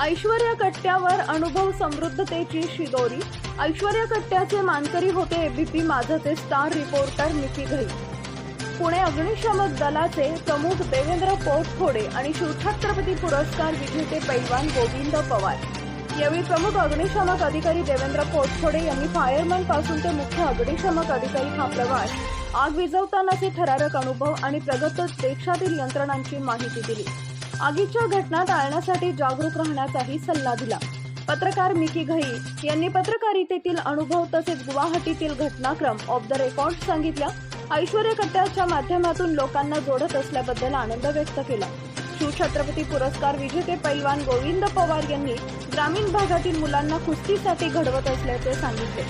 ऐश्वर्या कट्ट्यावर अनुभव समृद्धतेची शिदोरी. ऐश्वर्या कट्ट्याचे मानकरी होते एबीपी माझाचे स्टार रिपोर्टर मिकी घई. पुणे अग्निशमक दलाचे प्रमुख देवेंद्र पोटफोडे आणि शिवछत्रपती पुरस्कार विजेते पैलवान गोविंद पवार. यावेळी प्रमुख अग्निशमक अधिकारी देवेंद्र पोटफोडे यांनी फायरमनपासून ते मुख्य अग्निशमक अधिकारी हा प्रवास आग विझवतानाचे थरारक अनुभव आणि प्रगत देशातील यंत्रणांची माहिती दिली. आगीच्या घटना टाळण्यासाठी जागरूक राहण्याचाही सल्ला दिला. पत्रकार मिकी घई यांनी पत्रकारितेतील अनुभव तसेच गुवाहाटीतील घटनाक्रम ऑफ द रेकॉर्ड सांगितल्या. ऐश्वर्य कट्ट्याच्या माध्यमातून लोकांना जोडत असल्याबद्दल आनंद व्यक्त केला. शिवछत्रपती पुरस्कार विजेते पैलवान गोविंद पवार यांनी ग्रामीण भागातील मुलांना कुस्तीसाठी घडवत असल्याचे सांगितले.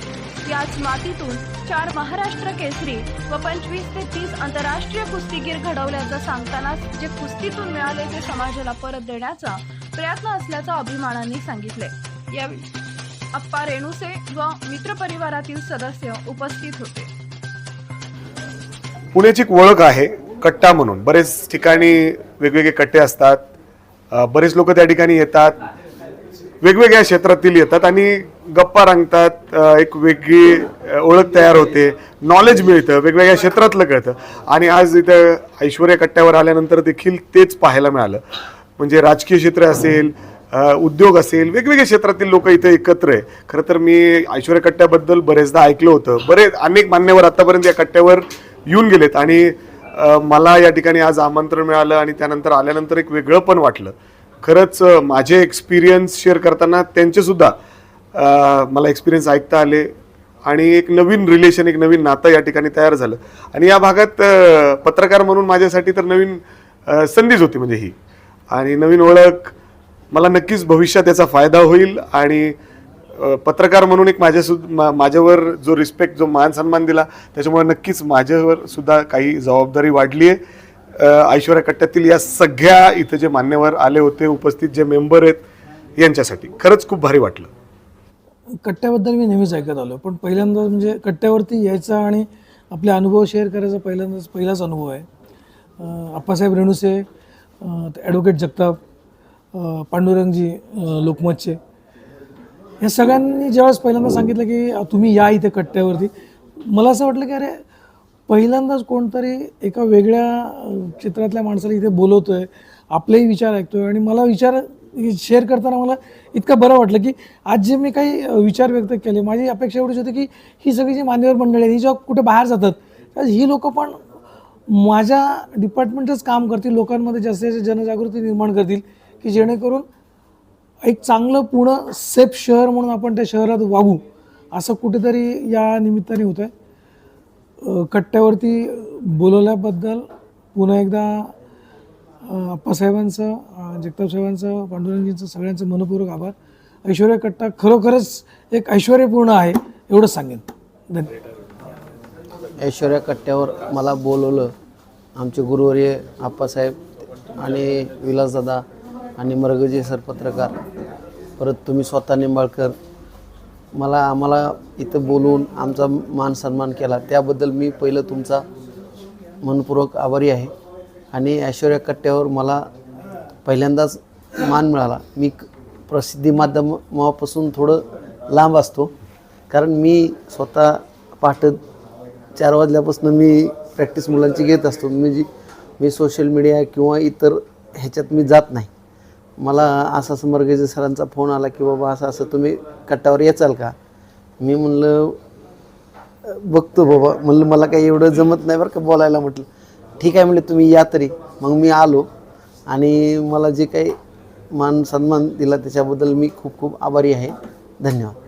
याच मातीतून चार महाराष्ट्र केसरी व पंचवीस ते तीस आंतरराष्ट्रीय कुस्तीगीर घडवल्याचं सांगतानाच जे कुस्तीतून मिळाले ते समाजाला परत देण्याचा प्रयत्न असल्याचं अभिमानाने सांगितले. यावेळी अप्पा रेणुसे व मित्रपरिवारातील सदस्य उपस्थित होते. पुण्याची एक ओळख आहे. कट्टा म्हणून. बरेच ठिकाणी वेगवेगळे कट्टे असतात. बरेच लोक त्या ठिकाणी येतात. वेगवेगळ्या क्षेत्रातील येतात आणि गप्पा रंगतात. एक वेगळी ओळख तयार होते. नॉलेज मिळतं. वेगवेगळ्या क्षेत्रातलं कळतं. आणि आज इथं ऐश्वर्या कट्ट्यावर आल्यानंतर देखील तेच पाहायला मिळालं. म्हणजे राजकीय क्षेत्र असेल उद्योग असेल वेगवेगळ्या क्षेत्रातील लोक इथे एकत्र आहे. खरं तर मी ऐश्वर्या कट्ट्याबद्दल बरेचदा ऐकलं होतं. बरेच अनेक मान्यवर आतापर्यंत या कट्ट्यावर येऊन गेलेत. आणि मला या ठिकाणी आज आमंत्रण मिळालं आणि त्यानंतर आल्यानंतर एक वेगळं पण वाटलं. खरंच माझे एक्सपिरियन्स शेअर करताना त्यांचेसुद्धा मला एक्सपिरियन्स ऐकता आले आणि एक नवीन रिलेशन एक नवीन नातं या ठिकाणी तयार झालं. आणि या भागात पत्रकार म्हणून माझ्यासाठी तर नवीन संधीच होती म्हणजे ही. आणि नवीन ओळख मला नक्कीच भविष्यात याचा फायदा होईल आणि पत्रकार म्हणून एक माझ्या मा- माझ्यावर जो रिस्पेक्ट जो मान सन्मान दिला त्याच्यामुळे नक्कीच माझ्यावर सुद्धा काही जबाबदारी वाढली आहे ऐश्वर्या कट्ट्यातील या सगळ्या इथं जे मान्यवर आले होते उपस्थित जे मेंबर आहेत यांच्यासाठी खरंच खूप भारी वाटलं. कट्ट्याबद्दल मी नेहमीच ऐकत आलो पण पहिल्यांदा म्हणजे कट्ट्यावरती यायचा आणि आपले अनुभव शेअर करायचा पहिल्यांदाच पहिलाच अनुभव आहे. आप्पासाहेब रेणुसे ॲडव्होकेट जगताप पांडुरंगजी लोकमतचे. या सगळ्यांनी ज्यावेळेस पहिल्यांदा सांगितलं की तुम्ही या इथे कट्ट्यावरती. मला असं वाटलं की अरे पहिल्यांदाच कोणतरी एका वेगळ्या क्षेत्रातल्या माणसाला इथे बोलवतोय आपलेही विचार ऐकतोय. आणि मला विचार शेअर करताना मला इतकं बरं वाटलं की आज जे मी काही विचार व्यक्त केले माझी अपेक्षा एवढीच होती की ही सगळी जी मान्यवर मंडळी आहेत ही जेव्हा कुठे बाहेर जातात तर ही लोकं पण माझ्या डिपार्टमेंटच काम करतील लोकांमध्ये जास्तीत जास्त जनजागृती निर्माण करतील की जेणेकरून एक चांगलं पूर्ण सेफ शहर म्हणून आपण त्या शहरात वागू असं कुठेतरी या निमित्ताने होतं आहे कट्ट्यावरती बोलवल्याबद्दल पुन्हा एकदा आप्पासाहेबांचं अप्पासाहेबांचं जगताप साहेबांचं पांडुरंगजींचं सगळ्यांचं मनपूर्वक आभार. ऐश्वर्या कट्टा खरोखरच एक ऐश्वर्यपूर्ण आहे एवढंच सांगेन. धन्यवाद. ऐश्वर्या कट्ट्यावर मला बोलवलं आमचे गुरुवर्य आप्पासाहेब आणि विलासदादा आणि मरगजे सर पत्रकार परत तुम्ही स्वतः निंबाळकर मला आम्हाला इथं बोलवून आमचा मान सन्मान केला. त्याबद्दल मी पहिलं तुमचा मनपूर्वक आभारी आहे. आणि ऐश्वर्या कट्ट्यावर मला पहिल्यांदाच मान मिळाला. मी क- प्रसिद्धी माध्यमापासून थोडं लांब असतो. कारण मी स्वतः पहाटे चार वाजल्यापासून मी प्रॅक्टिस मुलांची घेत असतो. म्हणजे मी सोशल मीडिया किंवा इतर ह्याच्यात मी जात नाही. मला असं असं मर्गेजे सरांचा फोन आला की बाबा असं असं तुम्ही कट्टावर येचाल का? मी म्हणलं बघतो बाबा. म्हणलं मला काही एवढं जमत नाही बरं का बोलायला म्हटलं. ठीक आहे म्हणलं तुम्ही या तरी. मग मी आलो आणि मला जे काही मान सन्मान दिला त्याच्याबद्दल मी खूप खूप आभारी आहे. धन्यवाद.